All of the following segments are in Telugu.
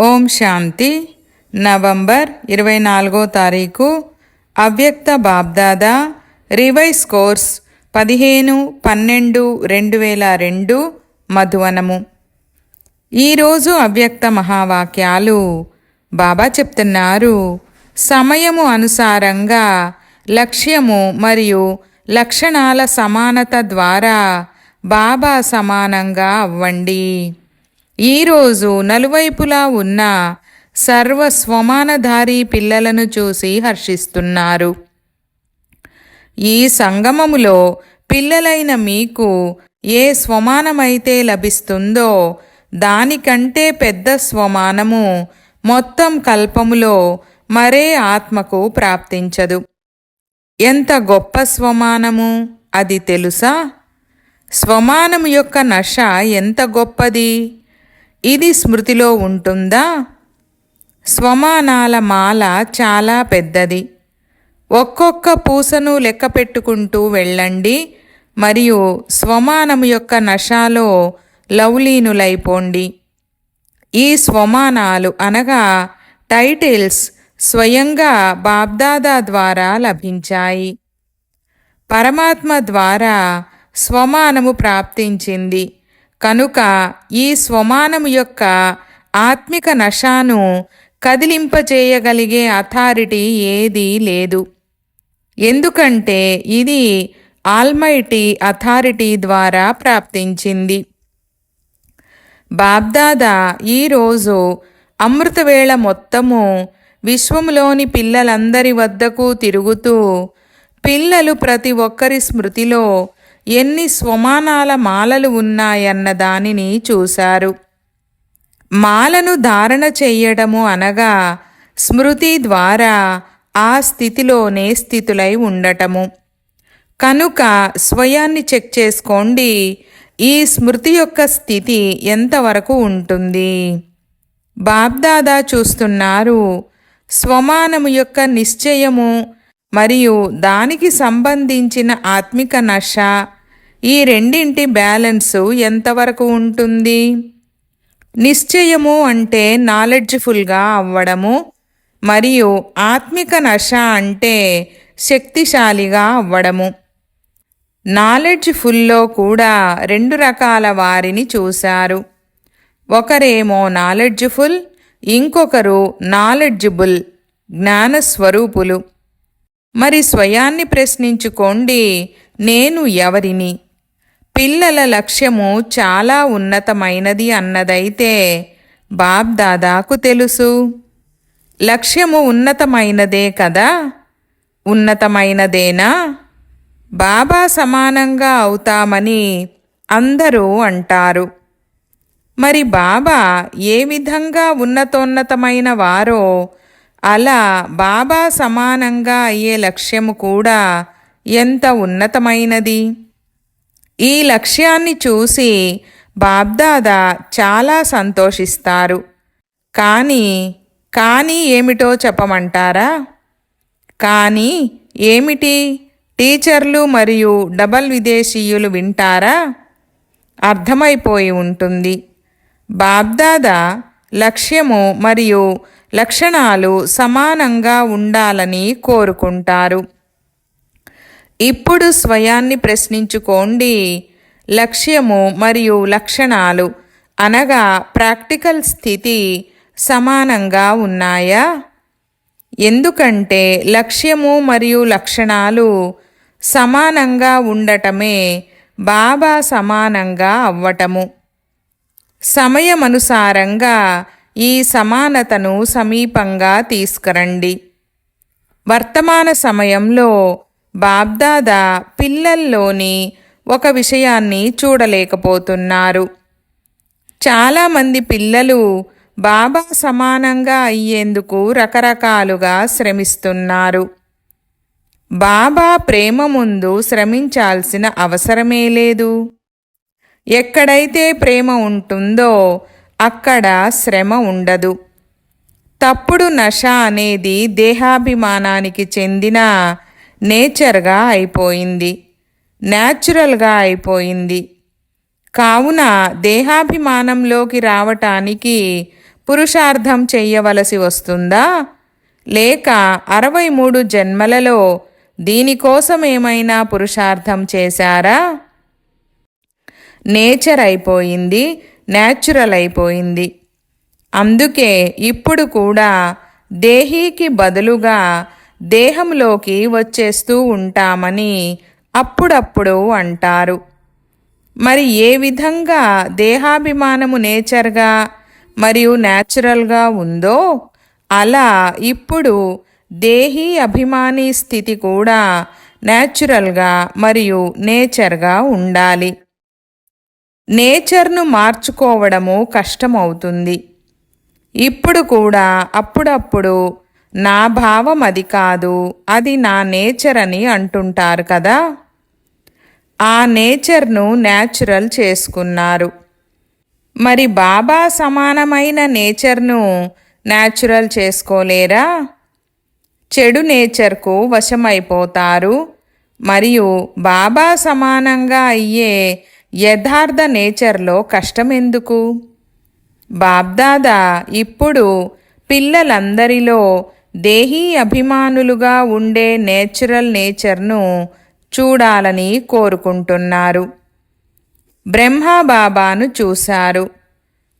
ఓం శాంతి. నవంబర్ ఇరవై నాలుగో తారీఖు. అవ్యక్త బాబ్దాదా. రివైస్ కోర్స్ పదిహేను పన్నెండు రెండు వేల రెండు మధువనము. ఈరోజు అవ్యక్త మహావాక్యాలు బాబా చెప్తున్నారు. సమయము అనుసారంగా లక్ష్యము మరియు లక్షణాల సమానత ద్వారా బాబా సమానంగా అవ్వండి. ఈరోజు నలువైపులా ఉన్న సర్వ స్వమానధారి పిల్లలను చూసి హర్షిస్తున్నారు. ఈ సంగమములో పిల్లలైన మీకు ఏ స్వమానమైతే లభిస్తుందో దానికంటే పెద్ద స్వమానము మొత్తం కల్పములో మరే ఆత్మకు ప్రాప్తించదు. ఎంత గొప్ప స్వమానము అది తెలుసా? స్వమానము యొక్క నష ఎంత గొప్పది? ఇది స్మృతిలో ఉంటుందా? స్వమానాల మాల చాలా పెద్దది. ఒక్కొక్క పూసను లెక్క పెట్టుకుంటూ వెళ్ళండి. మరియు స్వమానము యొక్క నషాలో లౌలీనులైపోండి. ఈ స్వమానాలు అనగా టైటిల్స్ స్వయంగా బాబ్దాదా ద్వారా లభించాయి. పరమాత్మ ద్వారా స్వమానము ప్రాప్తించింది. కనుక ఈ స్వమానము యొక్క ఆత్మిక నషాను కదిలింపచేయగలిగే అథారిటీ ఏదీ లేదు. ఎందుకంటే ఇది ఆల్మైటీ అథారిటీ ద్వారా ప్రాప్తించింది. బాబ్దాదా ఈరోజు అమృతవేళ మొత్తము విశ్వములోని పిల్లలందరి వద్దకు తిరుగుతూ పిల్లలు ప్రతి ఒక్కరి స్మృతిలో ఎన్ని స్వమానాల మాలలు ఉన్నాయన్న దానిని చూశారు. మాలను ధారణ చెయ్యడము అనగా స్మృతి ద్వారా ఆ స్థితిలోనే స్థితులై ఉండటము. కనుక స్వయాన్ని చెక్ చేసుకోండి ఈ స్మృతి యొక్క స్థితి ఎంతవరకు ఉంటుంది? బాబ్దాదా చూస్తున్నారు స్వమానము యొక్క నిశ్చయము మరియు దానికి సంబంధించిన ఆత్మిక నష ఈ రెండింటి బ్యాలెన్సు ఎంతవరకు ఉంటుంది? నిశ్చయము అంటే నాలెడ్జ్ఫుల్గా అవ్వడము మరియు ఆత్మిక నష అంటే శక్తిశాలిగా అవ్వడము. నాలెడ్జ్ఫుల్లో కూడా రెండు రకాల వారిని చూశారు. ఒకరేమో నాలెడ్జ్ఫుల్ ఇంకొకరు నాలెడ్జిబుల్ జ్ఞానస్వరూపులు. మరి స్వయాన్ని ప్రశ్నించుకోండి నేను ఎవరిని? పిల్లల లక్ష్యము చాలా ఉన్నతమైనది అన్నదైతే బాబ్ దాదాకు తెలుసు. లక్ష్యము ఉన్నతమైనదే కదా? ఉన్నతమైనదేనా? బాబా సమానంగా అవుతామని అందరూ అంటారు. మరి బాబా ఏ విధంగా ఉన్నతోన్నతమైన వారో అలా బాబా సమానంగా అయ్యే లక్ష్యము కూడా ఎంత ఉన్నతమైనది? ఈ లక్ష్యాన్ని చూసి బాబ్దాదా చాలా సంతోషిస్తారు. కానీ కానీ ఏమిటో చెప్పమంటారా? కానీ ఏమిటి? టీచర్లు మరియు డబల్ విదేశీయులు వింటారా? అర్థమైపోయి ఉంటుంది. బాబ్దాదా లక్ష్యము మరియు లక్షణాలు సమానంగా ఉండాలని కోరుకుంటారు. ఇప్పుడు స్వయాన్ని ప్రశ్నించుకోండి. లక్ష్యము మరియు లక్షణాలు అనగా ప్రాక్టికల్ స్థితి సమానంగా ఉన్నాయా? ఎందుకంటే లక్ష్యము మరియు లక్షణాలు సమానంగా ఉండటమే బాబా సమానంగా అవ్వటము. సమయమనుసారంగా ఈ సమానతను సమీపంగా తీసుకురండి. వర్తమాన సమయంలో బాబ్దాదా పిల్లల్లోని ఒక విషయాన్ని చూడలేకపోతున్నారు. చాలామంది పిల్లలు బాబా సమానంగా అయ్యేందుకు రకరకాలుగా శ్రమిస్తున్నారు. బాబా ప్రేమ ముందు శ్రమించాల్సిన అవసరమే లేదు. ఎక్కడైతే ప్రేమ ఉంటుందో అక్కడ శ్రమ ఉండదు. తప్పుడు నష అనేది దేహాభిమానానికి చెందిన నేచర్గా అయిపోయింది. న్యాచురల్గా అయిపోయింది. కావున దేహాభిమానంలోకి రావటానికి పురుషార్థం చెయ్యవలసి వస్తుందా? లేక అరవై మూడు జన్మలలో దీనికోసం ఏమైనా పురుషార్థం చేశారా? నేచర్ అయిపోయింది న్యాచురల్ అయిపోయింది. అందుకే ఇప్పుడు కూడా దేహీకి బదులుగా దేహంలోకి వచ్చేస్తూ ఉంటామని అప్పుడప్పుడు అంటారు. మరి ఏ విధంగా దేహాభిమానము నేచర్గా మరియు న్యాచురల్గా ఉందో అలా ఇప్పుడు దేహీ అభిమాని స్థితి కూడా న్యాచురల్గా మరియు నేచర్గా ఉండాలి. నేచర్ను మార్చుకోవడము కష్టమవుతుంది. ఇప్పుడు కూడా అప్పుడప్పుడు నా భావం అది కాదు అది నా నేచర్ అని అంటుంటారు కదా? ఆ నేచర్ను న్యాచురల్ చేసుకున్నారు. మరి బాబా సమానమైన నేచర్ను న్యాచురల్ చేసుకోలేరా? చెడు నేచర్కు వశమైపోతారు. మరియు బాబా సమానంగా అయ్యే యథార్థ నేచర్లో కష్టమెందుకు? బాబ్దాదా ఇప్పుడు పిల్లలందరిలో దేహీ అభిమానులుగా ఉండే నేచురల్ నేచర్ను చూడాలని కోరుకుంటున్నారు. బ్రహ్మబాబాను చూశారు.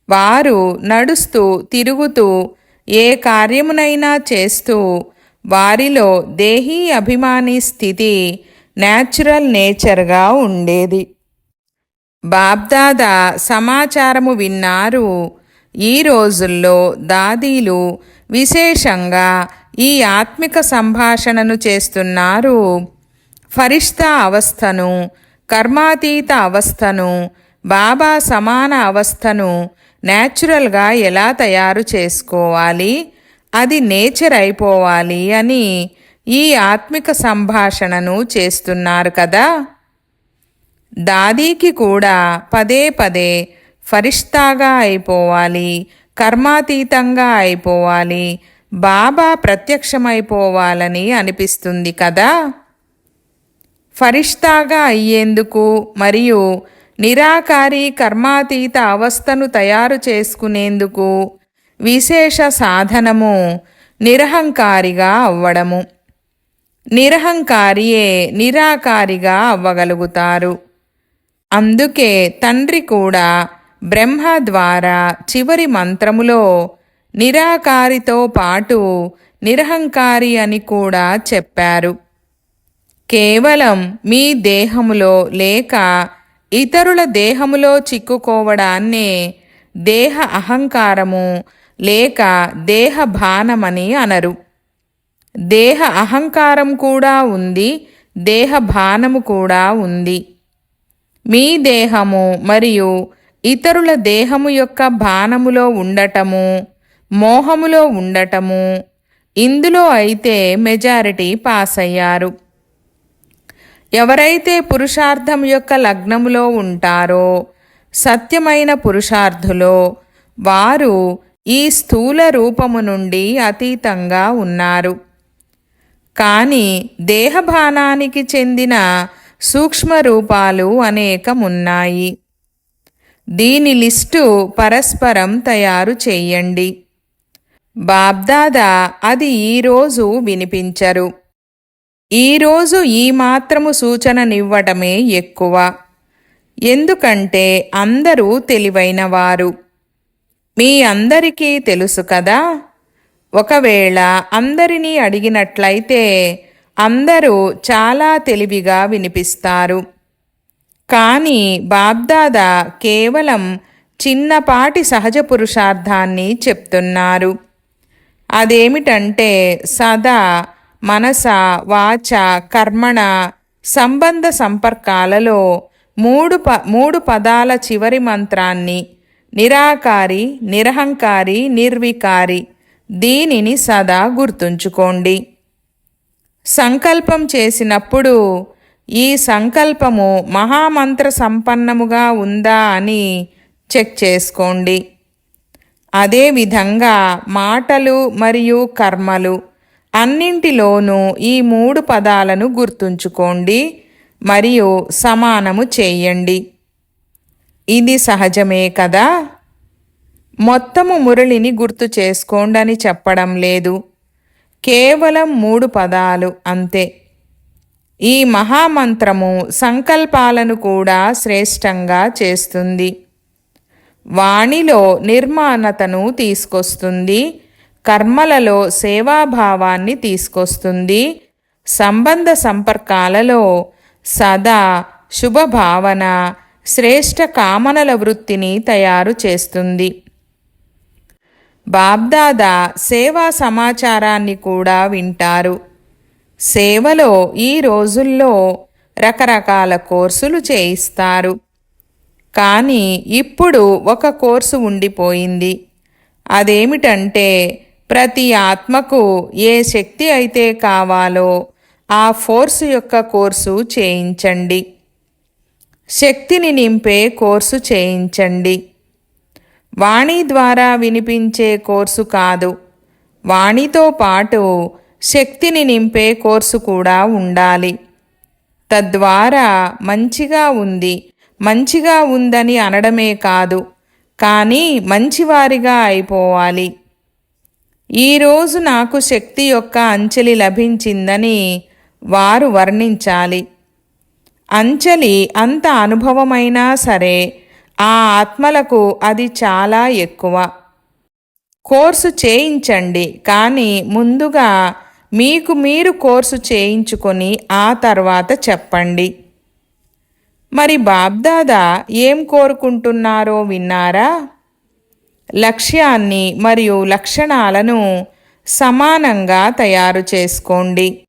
వారు నడుస్తూ తిరుగుతూ ఏ కార్యమునైనా చేస్తూ వారిలో దేహీ అభిమాని స్థితి న్యాచురల్ నేచర్గా ఉండేది. బాబ్దాదా సమాచారము విన్నారు. ఈ రోజుల్లో దాదీలు విశేషంగా ఈ ఆత్మిక సంభాషణను చేస్తున్నారు. ఫరిష్తా అవస్థను కర్మాతీత అవస్థను బాబా సమాన అవస్థను న్యాచురల్గా ఎలా తయారు చేసుకోవాలి అది నేచర్ అయిపోవాలి అని ఈ ఆత్మిక సంభాషణను చేస్తున్నారు కదా. దాదీకి కూడా పదే పదే ఫరిష్తాగా అయిపోవాలి కర్మాతీతంగా అయిపోవాలి. బాబా ప్రత్యక్షమైపోవాలని అనిపిస్తుంది కదా? ఫరిష్తాగా అయ్యేందుకు మరియు నిరాకారి కర్మాతీత అవస్థను తయారు చేసుకునేందుకు విశేష సాధనము నిరహంకారిగా అవ్వడము. నిరహంకారియే నిరాకారిగా అవ్వగలుగుతారు. అందుకే తండ్రి కూడా బ్రహ్మ ద్వారా చివరి మంత్రములో నిరాకారితో పాటు నిరహంకారి అని కూడా చెప్పారు. కేవలం మీ దేహములో లేక ఇతరుల దేహములో చిక్కుకోవడాన్నే దేహ అహంకారము లేక దేహ భానమని అనరు. దేహ అహంకారం కూడా ఉంది దేహ భానము కూడా ఉంది. మీ దేహము మరియు ఇతరుల దేహము యొక్క బాణములో ఉండటము మోహములో ఉండటము ఇందులో అయితే మెజారిటీ పాస్ అయ్యారు ఎవరైతే పురుషార్థం యొక్క లగ్నములో ఉంటారో సత్యమైన పురుషార్థులో వారు ఈ స్థూల రూపము నుండి అతీతంగా ఉన్నారు. కానీ దేహభానానికి చెందిన సూక్ష్మ రూపాలు అనేకమున్నాయి. దీని లిస్టు పరస్పరం తయారు చేయండి. బాబ్దాదా అది ఈరోజు వినిపించరు. ఈరోజు ఈ మాత్రము సూచననివ్వటమే ఎక్కువ. ఎందుకంటే అందరూ తెలివైనవారు. మీ అందరికీ తెలుసు కదా? ఒకవేళ అందరినీ అడిగినట్లయితే అందరూ చాలా తెలివిగా వినిపిస్తారు. కానీ బాబ్దాదా కేవలం చిన్నపాటి సహజ పురుషార్థాన్ని చెప్తున్నారు. అదేమిటంటే సదా మనస వాచ కర్మణ సంబంధ సంపర్కాలలో మూడు ప మూడు పదాల చివరి మంత్రాన్ని నిరాకారి నిరహంకారి నిర్వికారి దీనిని సదా గుర్తుంచుకోండి. సంకల్పం చేసినప్పుడు ఈ సంకల్పము మహామంత్ర సంపన్నముగా ఉందా అని చెక్ చేసుకోండి. అదేవిధంగా మాటలు మరియు కర్మలు అన్నింటిలోనూ ఈ మూడు పదాలను గుర్తుంచుకోండి మరియు సమానము చేయండి. ఇది సహజమే కదా? మొత్తము మురళిని గుర్తు చేసుకోండని చెప్పడం లేదు. కేవలం మూడు పదాలు అంతే. ఈ మహామంత్రము సంకల్పాలను కూడా శ్రేష్టంగా చేస్తుంది. వాణిలో నిర్మాణతను తీసుకొస్తుంది. కర్మలలో సేవాభావాన్ని తీసుకొస్తుంది. సంబంధ సంపర్కాలలో సదా శుభభావన శ్రేష్ట కామనల వృత్తిని తయారు చేస్తుంది. బాబ్దాదా సేవా సమాచారాన్ని కూడా వింటారు. సేవలో ఈ రోజుల్లో రకరకాల కోర్సులు చేయిస్తారు. కానీ ఇప్పుడు ఒక కోర్సు ఉండిపోయింది. అదేమిటంటే ప్రతి ఆత్మకు ఏ శక్తి అయితే కావాలో ఆ ఫోర్స్ యొక్క కోర్సు చేయించండి. శక్తిని నింపే కోర్సు చేయించండి. వాణి ద్వారా వినిపించే కోర్సు కాదు. వాణితో పాటు శక్తిని నింపే కోర్సు కూడా ఉండాలి. తద్వారా మంచిగా ఉంది. మంచిగా ఉందని అనడమే కాదు కానీ మంచివారిగా అయిపోవాలి. ఈరోజు నాకు శక్తి యొక్క అంచలి లభించిందని వారు వర్ణించాలి. అంచలి అంత అనుభవమైనా సరే ఆ ఆత్మలకు అది చాలా ఎక్కువ. కోర్సు చేయించండి కానీ ముందుగా మీకు మీరు కోర్సు చేయించుకొని ఆ తర్వాత చెప్పండి. మరి బాబ్దాదా ఏం కోరుకుంటున్నారో విన్నారా? లక్ష్యాన్ని మరియు లక్షణాలను సమానంగా తయారు చేసుకోండి.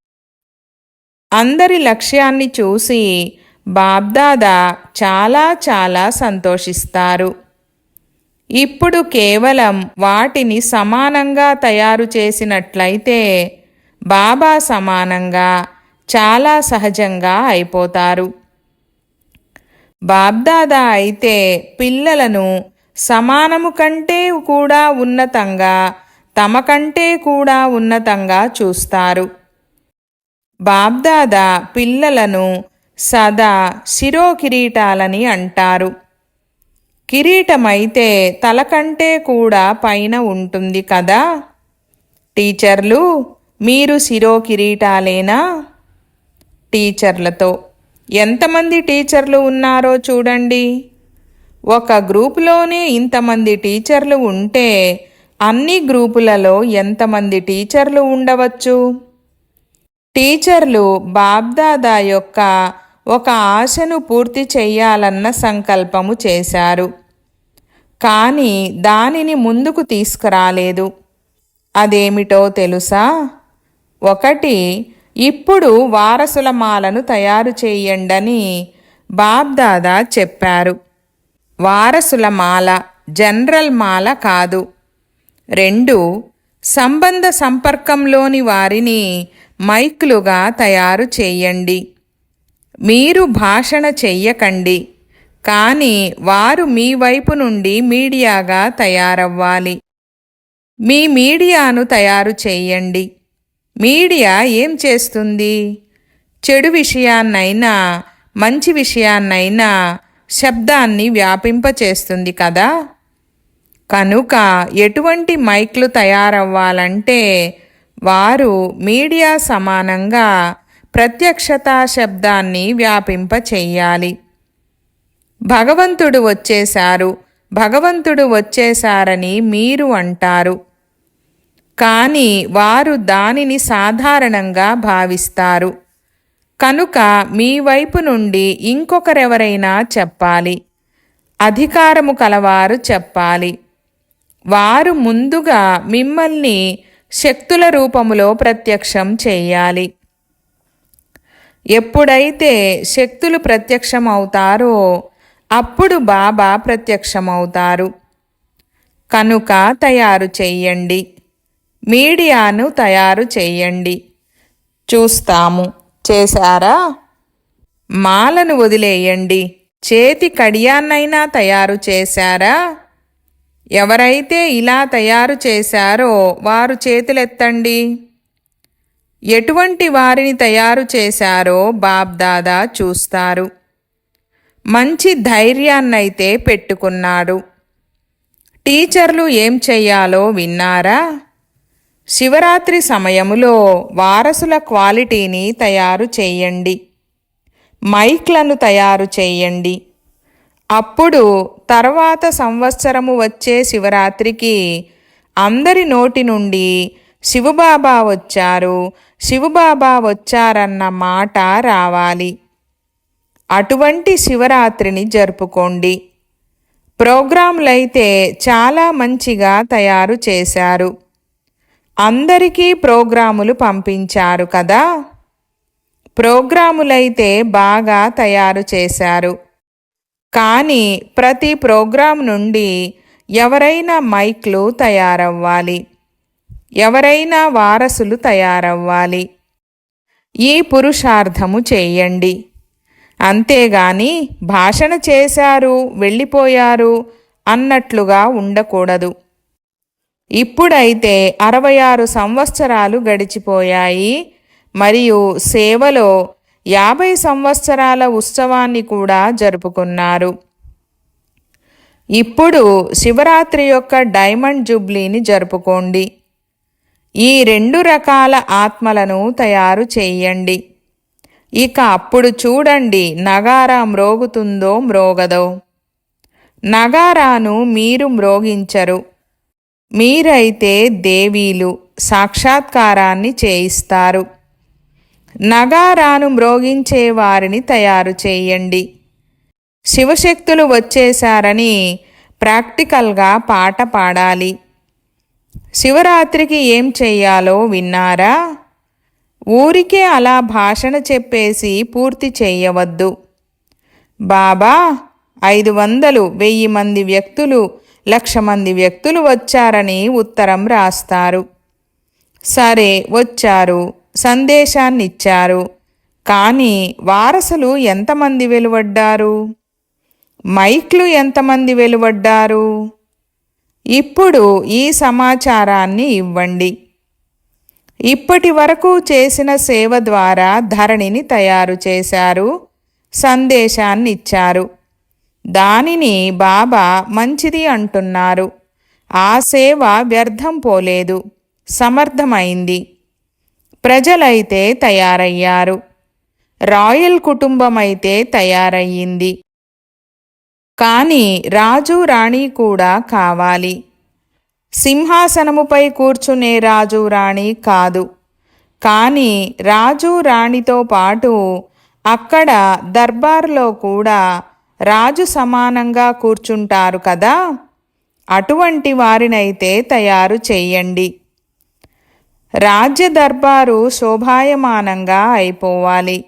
అందరి లక్ష్యాన్ని చూసి బాబ్దాదా చాలా చాలా సంతోషిస్తారు. ఇప్పుడు కేవలం వాటిని సమానంగా తయారు చేసినట్లయితే బాబా సమానంగా చాలా సహజంగా అయిపోతారు. బాబ్దాదా అయితే పిల్లలను సమానము కంటే కూడా ఉన్నతంగా తమ కంటే కూడా ఉన్నతంగా చూస్తారు. బాబ్దాదా పిల్లలను సదా శిరో కిరీటాలని అంటారు. కిరీటమైతే తల కంటే కూడా పైన ఉంటుంది కదా? టీచర్లు మీరు శిరోకిరీటాలేనా టీచర్లతో ఎంతమంది టీచర్లు ఉన్నారో చూడండి. ఒక గ్రూపులోనే ఇంతమంది టీచర్లు ఉంటే అన్ని గ్రూపులలో ఎంతమంది టీచర్లు ఉండవచ్చు? టీచర్లు బాబ్దాదా యొక్క ఒక ఆశను పూర్తి చెయ్యాలన్న సంకల్పము చేశారు. కానీ దానిని ముందుకు తీసుకురాలేదు. అదేమిటో తెలుసా? ఒకటి ఇప్పుడు వారసుల మాలను తయారు చేయండని బాబ్దాదా చెప్పారు. వారసుల మాల జనరల్ మాల కాదు. రెండు సంబంధ సంపర్కంలోని వారిని మైక్లుగా తయారు చేయండి. మీరు భాషణ చెయ్యకండి కానీ వారు మీ వైపు నుండి మీడియాగా తయారవ్వాలి. మీ మీడియాను తయారు చేయండి. మీడియా ఏం చేస్తుంది? చెడు విషయాన్నైనా మంచి విషయాన్నైనా శబ్దాన్ని వ్యాపింపచేస్తుంది కదా? కనుక ఎటువంటి మైక్లు తయారవ్వాలంటే వారు మీడియా సమానంగా ప్రత్యక్షతా శబ్దాన్ని వ్యాపింప చెయ్యాలి భగవంతుడు వచ్చేశారు. భగవంతుడు వచ్చేశారని మీరు అంటారు. కానీ వారు దానిని సాధారణంగా భావిస్తారు. కనుక మీ వైపు నుండి ఇంకొకరెవరైనా చెప్పాలి. అధికారము కలవారు చెప్పాలి. వారు ముందుగా మిమ్మల్ని శక్తుల రూపములో ప్రత్యక్షం చేయాలి. ఎప్పుడైతే శక్తులు ప్రత్యక్షమవుతారో అప్పుడు బాబా ప్రత్యక్షమవుతారు. కనుక తయారు చెయ్యండి మీడియాను తయారు చేయండి. చూస్తాము. చేశారా? మాలను వదిలేయండి. చేతి కడియాన్నైనా తయారు చేశారా? ఎవరైతే ఇలా తయారు చేశారో వారు చేతులెత్తండి. ఎటువంటి వారిని తయారు చేశారో బాబ్దాదా చూస్తారు. మంచి ధైర్యాన్నైతే పెట్టుకున్నాడు. టీచర్లు ఏం చెయ్యాలో విన్నారా? శివరాత్రి సమయములో వారసుల క్వాలిటీని తయారు చేయండి. మైక్లను తయారు చేయండి. అప్పుడు తర్వాత సంవత్సరము వచ్చే శివరాత్రికి అందరి నోటి నుండి శివబాబా వచ్చారు. శివబాబా వచ్చారన్న మాట రావాలి. అటువంటి శివరాత్రిని జరుపుకోండి. ప్రోగ్రాంలైతే చాలా మంచిగా తయారు చేశారు. అందరికీ ప్రోగ్రాములు పంపించారు కదా? ప్రోగ్రాములైతే బాగా తయారు చేశారు. కానీ ప్రతి ప్రోగ్రాం నుండి ఎవరైనా మైక్లు తయారవ్వాలి. ఎవరైనా వారసులు తయారవ్వాలి. ఈ పురుషార్థము చేయండి. అంతేగాని భాషణ చేశారు వెళ్ళిపోయారు అన్నట్లుగా ఉండకూడదు. ఇప్పుడైతే అరవై ఆరు సంవత్సరాలు గడిచిపోయాయి. మరియు సేవలో యాభై సంవత్సరాల ఉత్సవాన్ని కూడా జరుపుకున్నారు. ఇప్పుడు శివరాత్రి యొక్క డైమండ్ జూబ్లీని జరుపుకోండి. ఈ రెండు రకాల ఆత్మలను తయారు చేయండి. ఇక అప్పుడు చూడండి నగారా మ్రోగుతుందో మ్రోగదో. నగారాను మీరు మ్రోగించరు. మీరైతే దేవీలు సాక్షాత్కారాన్ని చేయిస్తారు. నగారాను మ్రోగించే వారిని తయారు చేయండి. శివశక్తులు వచ్చేశారని ప్రాక్టికల్గా పాట పాడాలి. శివరాత్రికి ఏం చెయ్యాలో విన్నారా? ఊరికే అలా భాషణ చెప్పేసి పూర్తి చేయవద్దు. బాబా ఐదు వందలు వెయ్యి మంది వ్యక్తులు లక్ష మంది వ్యక్తులు వచ్చారని ఉత్తరం రాస్తారు. సరే వచ్చారు. సందేశాన్నిచ్చారు. కానీ వారసులు ఎంతమంది వెలువడ్డారు? మైక్లు ఎంతమంది వెలువడ్డారు? ఇప్పుడు ఈ సమాచారాన్ని ఇవ్వండి. ఇప్పటి వరకు చేసిన సేవ ద్వారా ధరణిని తయారు చేశారు. సందేశాన్ని ఇచ్చారు దానిని బాబా మంచిది అంటున్నారు. ఆ సేవ వ్యర్థం పోలేదు. సమర్థమైంది. ప్రజలైతే తయారయ్యారు. రాయల్ కుటుంబం అయితే తయారయ్యింది. కానీ రాజు రాణి కూడా కావాలి. సింహాసనముపై కూర్చునే రాజు రాణి కాదు. కానీ రాజు రాణితో పాటు అక్కడ దర్బార్లో కూడా రాజు సమానంగా కూర్చుంటారు కదా అటువంటి వారినైతే తయారు చేయండి రాజ్య దర్బారు శోభాయమానంగా అయిపోవాలి.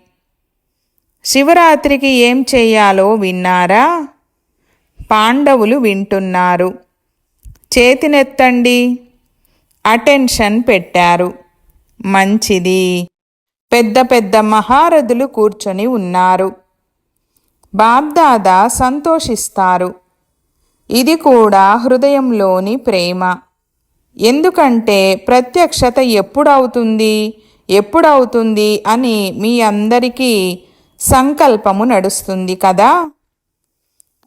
శివరాత్రికి ఏం చెయ్యాలో విన్నారా? పాండవులు వింటున్నారు. చేతినెత్తండి. అటెన్షన్ పెట్టారు. మంచిది. పెద్ద పెద్ద మహారథులు కూర్చొని ఉన్నారు. బాబ్దాదా సంతోషిస్తారు. ఇది కూడా హృదయంలోని ప్రేమ. ఎందుకంటే ప్రత్యక్షత ఎప్పుడవుతుంది ఎప్పుడవుతుంది అని మీ అందరికీ సంకల్పము నడుస్తుంది కదా?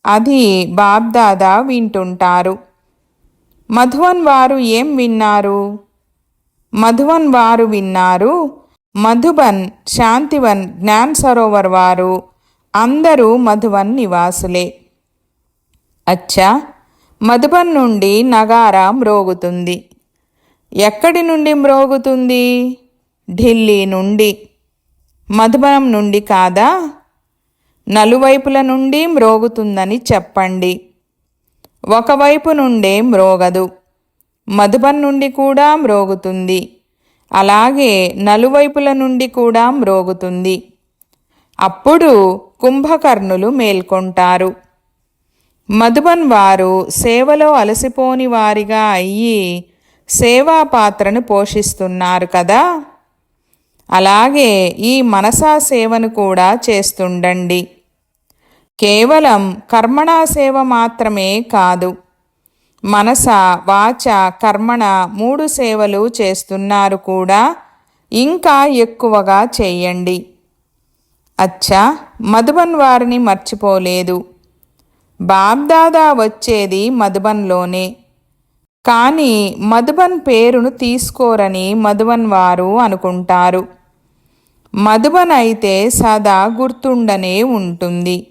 అది బాబ్దాదా వింటుంటారు. మధువన్ వారు ఏం విన్నారు? మధువన్ వారు విన్నారు మధుబన్ శాంతివన్ జ్ఞాన్ సరోవర్ వారు అందరూ మధువన్ నివాసులే. అచ్చా మధుబన్ నుండి నగారా మ్రోగుతుంది. ఎక్కడి నుండి మ్రోగుతుంది? ఢిల్లీ నుండి. మధుబనం నుండి కాదా? నలువైపుల నుండి మ్రోగుతుందని చెప్పండి. ఒకవైపు నుండే మ్రోగదు. మధుబన్ నుండి కూడా మ్రోగుతుంది. అలాగే నలువైపుల నుండి కూడా మ్రోగుతుంది. అప్పుడు కుంభకర్ణులు మేల్కొంటారు. మధుబన్ వారు సేవలో అలసిపోని వారిగా అయ్యి సేవా పాత్రను పోషిస్తున్నారు కదా? అలాగే ఈ మనసా సేవను కూడా చేస్తుండండి. కేవలం కర్మణా సేవ మాత్రమే కాదు మనస వాచ కర్మణ మూడు సేవలు చేస్తున్నారు కూడా ఇంకా ఎక్కువగా చేయండి. అచ్చా మధుబన్ వారిని మర్చిపోలేదు. బాబ్దాదా వచ్చేది మధుబన్లోనే. కానీ మధుబన్ పేరును తీసుకోరని మధుబన్ వారు అనుకుంటారు. మధుబన్ అయితే సదా గుర్తుండనే ఉంటుంది.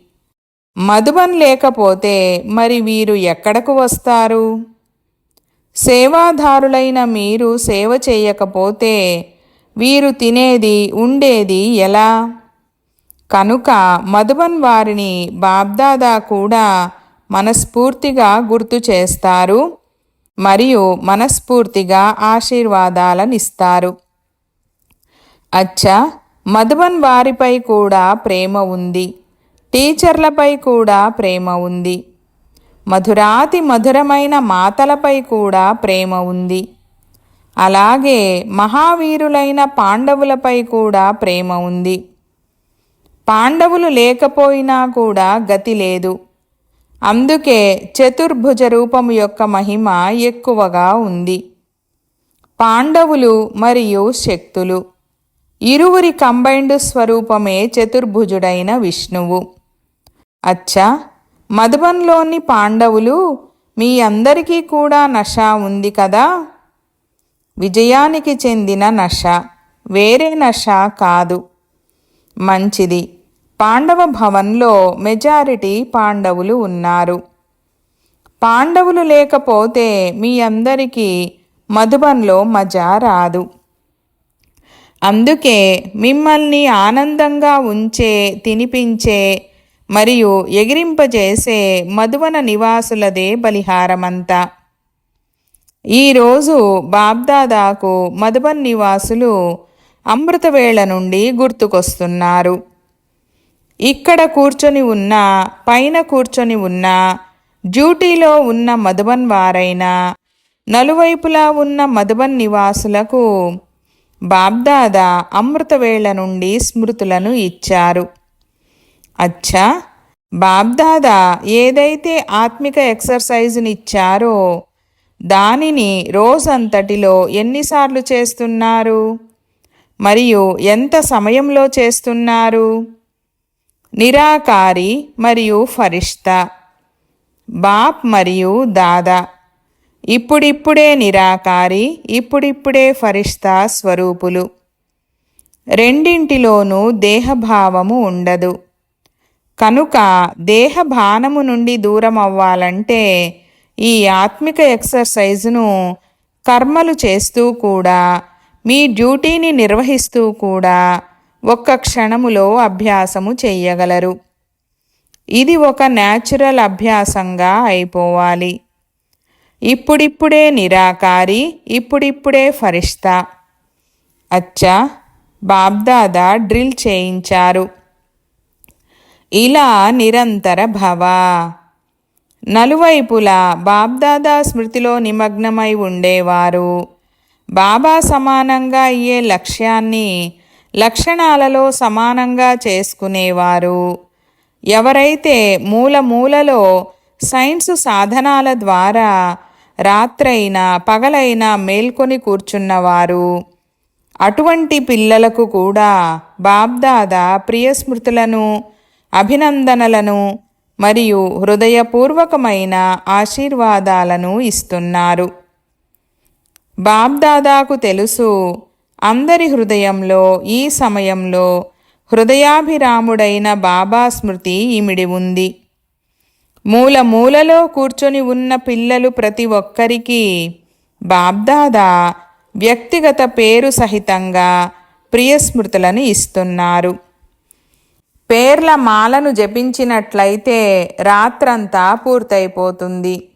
మధుబన్ లేకపోతే మరి వీరు ఎక్కడకు వస్తారు? సేవాదారులైన మీరు సేవ చేయకపోతే వీరు తినేది ఉండేది ఎలా? కనుక మధుబన్ వారిని బాబ్దాదా కూడా మనస్ఫూర్తిగా గుర్తు చేస్తారు మరియు మనస్ఫూర్తిగా ఆశీర్వాదాలనిస్తారు. అచ్చా మధుబన్ వారిపై కూడా ప్రేమ ఉంది. టీచర్లపై కూడా ప్రేమ ఉంది. మధురాతి మధురమైన మాతలపై కూడా ప్రేమ ఉంది. అలాగే మహావీరులైన పాండవులపై కూడా ప్రేమ ఉంది. పాండవులు లేకపోయినా కూడా గతి లేదు. అందుకే చతుర్భుజ రూపము యొక్క మహిమ ఎక్కువగా ఉంది. పాండవులు మరియు శక్తులు. ఇరువురి కంబైండ్ స్వరూపమే చతుర్భుజుడైన విష్ణువు. అచ్చా! మధుబన్లోని పాండవులు మీ అందరికీ కూడా నష ఉంది కదా? విజయానికి చెందిన నష. వేరే నష కాదు. మంచిది. పాండవ భవన్లో మెజారిటీ పాండవులు ఉన్నారు. పాండవులు లేకపోతే మీ అందరికీ మధుబన్లో మజా రాదు. అందుకే మిమ్మల్ని ఆనందంగా ఉంచే తినిపించే మరియు ఎగిరింపజేసే మధువన నివాసులదే బలిహారమంతా. ఈరోజు బాబ్దాదాకు మధుబన్ నివాసులు అమృతవేళ నుండి గుర్తుకొస్తున్నారు. ఇక్కడ కూర్చొని ఉన్న పైన కూర్చొని ఉన్న డ్యూటీలో ఉన్న మధుబన్ వారైనా నలువైపులా ఉన్న మధుబన్ నివాసులకు బాబ్దాదా అమృతవేళ నుండి స్మృతులను ఇచ్చారు. అచ్చా! బాబ్దాదా ఏదైతే ఆత్మిక ఎక్సర్సైజునిచ్చారో దానిని రోజంతటిలో ఎన్నిసార్లు చేస్తున్నారు? మరియు ఎంత సమయంలో చేస్తున్నారు? నిరాకారి మరియు ఫరిష్తా బాప్ మరియు దాదా. ఇప్పుడిప్పుడే నిరాకారి ఇప్పుడిప్పుడే ఫరిష్తా స్వరూపులు. రెండింటిలోనూ దేహభావము ఉండదు. కనుక దేహభానము నుండి దూరం అవ్వాలంటే ఈ ఆత్మిక ఎక్సర్సైజును కర్మలు చేస్తూ కూడా మీ డ్యూటీని నిర్వహిస్తూ కూడా ఒక్క క్షణములో అభ్యాసము చేయగలరు ఇది ఒక న్యాచురల్ అభ్యాసంగా అయిపోవాలి. ఇప్పుడిప్పుడే నిరాకారి ఇప్పుడిప్పుడే ఫరిష్తా అచ్చా బాబ్దాదా డ్రిల్ చేయించారు. ఇలా నిరంతర భవ. నలువైపులా బాబ్దాదా స్మృతిలో నిమగ్నమై ఉండేవారు. బాబా సమానంగా అయ్యే లక్ష్యాన్ని లక్షణాలలో సమానంగా చేసుకునేవారు. ఎవరైతే మూల మూలలో సైన్స్ సాధనాల ద్వారా రాత్రైనా పగలైనా మేల్కొని కూర్చున్నవారు. అటువంటి పిల్లలకు కూడా బాబ్దాదా ప్రియస్మృతులను అభినందనలను మరియు హృదయపూర్వకమైన ఆశీర్వాదాలను ఇస్తున్నారు. బాబ్దాదాకు తెలుసు అందరి హృదయంలో ఈ సమయంలో హృదయాభిరాముడైన బాబా స్మృతి ఇమిడి ఉంది. మూల మూలలో కూర్చొని ఉన్న పిల్లలు ప్రతి ఒక్కరికి బాబ్దాదా వ్యక్తిగత పేరు సహితంగా ప్రియస్మృతులను ఇస్తున్నారు. పేర్ల మాలను జపించినట్లయితే రాత్రంతా పూర్తయిపోతుంది.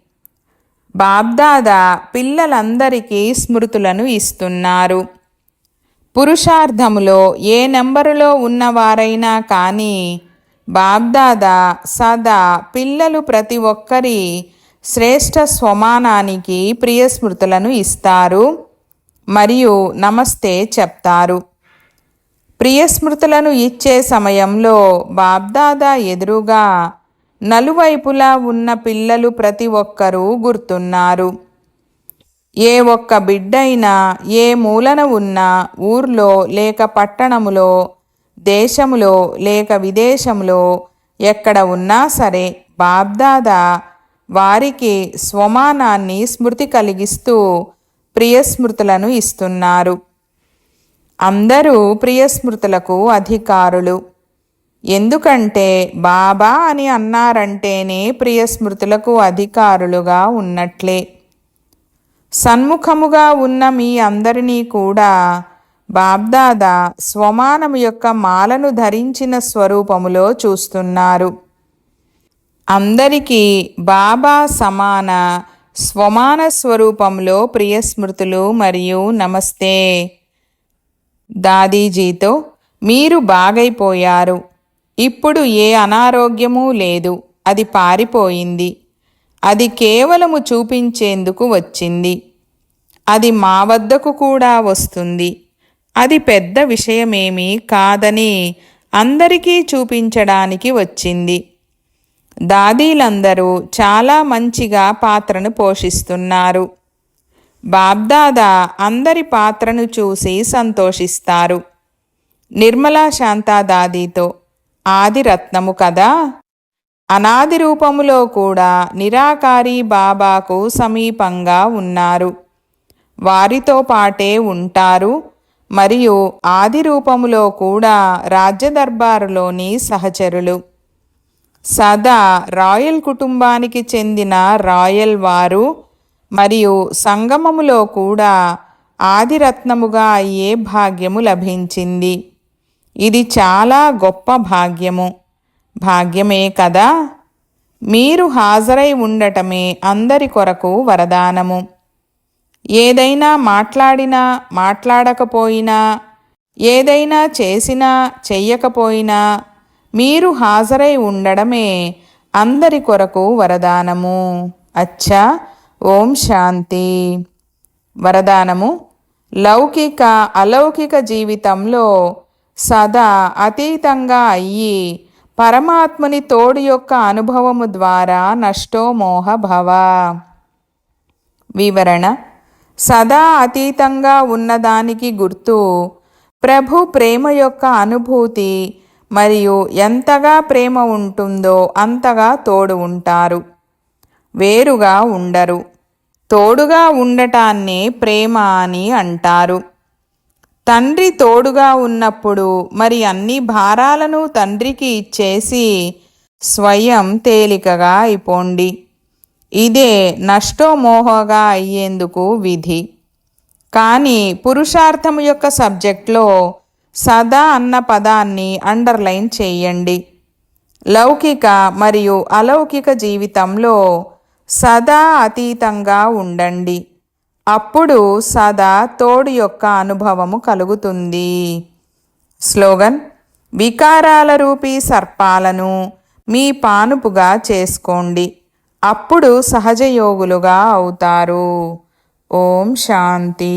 బాబ్దాదా పిల్లలందరికీ స్మృతులను ఇస్తున్నారు. పురుషార్థములో ఏ నెంబరులో ఉన్నవారైనా కానీ బాబ్దాదా సదా పిల్లలు ప్రతి ఒక్కరి శ్రేష్ఠ స్వమానానికి ప్రియస్మృతులను ఇస్తారు. మరియు నమస్తే చెప్తారు. ప్రియస్మృతులను ఇచ్చే సమయంలో బాబ్దాదా ఎదురుగా నలువైపులా ఉన్న పిల్లలు ప్రతి ఒక్కరూ గుర్తున్నారు. ఏ ఒక్క బిడ్డైనా ఏ మూలన ఉన్న ఊర్లో లేక పట్టణములో దేశములో లేక విదేశంలో ఎక్కడ ఉన్నా సరే బాబ్దాదా వారికి స్వమానాన్ని స్మృతి కలిగిస్తూ ప్రియస్మృతులను ఇస్తున్నారు. అందరూ ప్రియస్మృతులకు అధికారులు. ఎందుకంటే బాబా అని అన్నారంటేనే ప్రియస్మృతులకు అధికారులుగా ఉన్నట్లే. సన్ముఖముగా ఉన్న మీ అందరినీ కూడా బాబ్దాదా స్వమానము యొక్క మాలను ధరించిన స్వరూపములో చూస్తున్నారు. అందరికీ బాబా సమాన స్వమాన స్వరూపంలో ప్రియస్మృతులు మరియు నమస్తే. దాదీజీతో మీరు బాగైపోయారు. ఇప్పుడు ఏ అనారోగ్యమూ లేదు. అది పారిపోయింది. అది కేవలము చూపించేందుకు వచ్చింది. అది మా వద్దకు కూడా వస్తుంది. అది పెద్ద విషయమేమీ కాదని అందరికీ చూపించడానికి వచ్చింది. దాదీలందరూ చాలా మంచిగా పాత్రను పోషిస్తున్నారు. బాబ్దాదా అందరి పాత్రను చూసి సంతోషిస్తారు. నిర్మలా శాంతా ఆదిరత్నము కదా? అనాది రూపములో కూడా నిరాకారి బాబాకు సమీపంగా ఉన్నారు. వారితో పాటే ఉంటారు. మరియు ఆది రూపములో కూడా రాజ్యదర్బారులోని సహచరులు. సదా రాయల్ కుటుంబానికి చెందిన రాయల్ వారు మరియు సంగమములో కూడా ఆదిరత్నముగా అయ్యే భాగ్యము లభించింది. ఇది చాలా గొప్ప భాగ్యము. భాగ్యమే కదా? మీరు హాజరై ఉండటమే అందరి కొరకు వరదానము. ఏదైనా మాట్లాడినా మాట్లాడకపోయినా ఏదైనా చేసినా చెయ్యకపోయినా మీరు హాజరై ఉండడమే అందరి కొరకు వరదానము. అచ్చా! ఓం శాంతి. వరదానము. లౌకిక అలౌకిక జీవితంలో సదా అతీతంగా అయ్యి పరమాత్మని తోడు యొక్క అనుభవము ద్వారా నష్టోమోహ భవ. వివరణ. సదా అతీతంగా ఉన్నదానికి గుర్తు ప్రభు ప్రేమ యొక్క అనుభూతి మరియు ఎంతగా ప్రేమ ఉంటుందో అంతగా తోడు ఉంటారు. వేరుగా ఉండరు. తోడుగా ఉండటాన్ని ప్రేమ అని అంటారు. తండ్రి తోడుగా ఉన్నప్పుడు మరి అన్ని భారాలను తండ్రికి ఇచ్చేసి స్వయం తేలికగా అయిపోండి. ఇదే నష్టోమోహగా అయ్యేందుకు విధి. కానీ పురుషార్థం యొక్క సబ్జెక్ట్లో సదా అన్న పదాన్ని అండర్లైన్ చేయండి. లౌకిక మరియు అలౌకిక జీవితంలో సదా అతీతంగా ఉండండి. అప్పుడు సదా తోడు యొక్క అనుభవము కలుగుతుంది. స్లోగన్ వికారాల రూపీ సర్పాలను మీ పానుపుగా చేసుకోండి. అప్పుడు సహజయోగులుగా అవుతారు. ఓం శాంతి.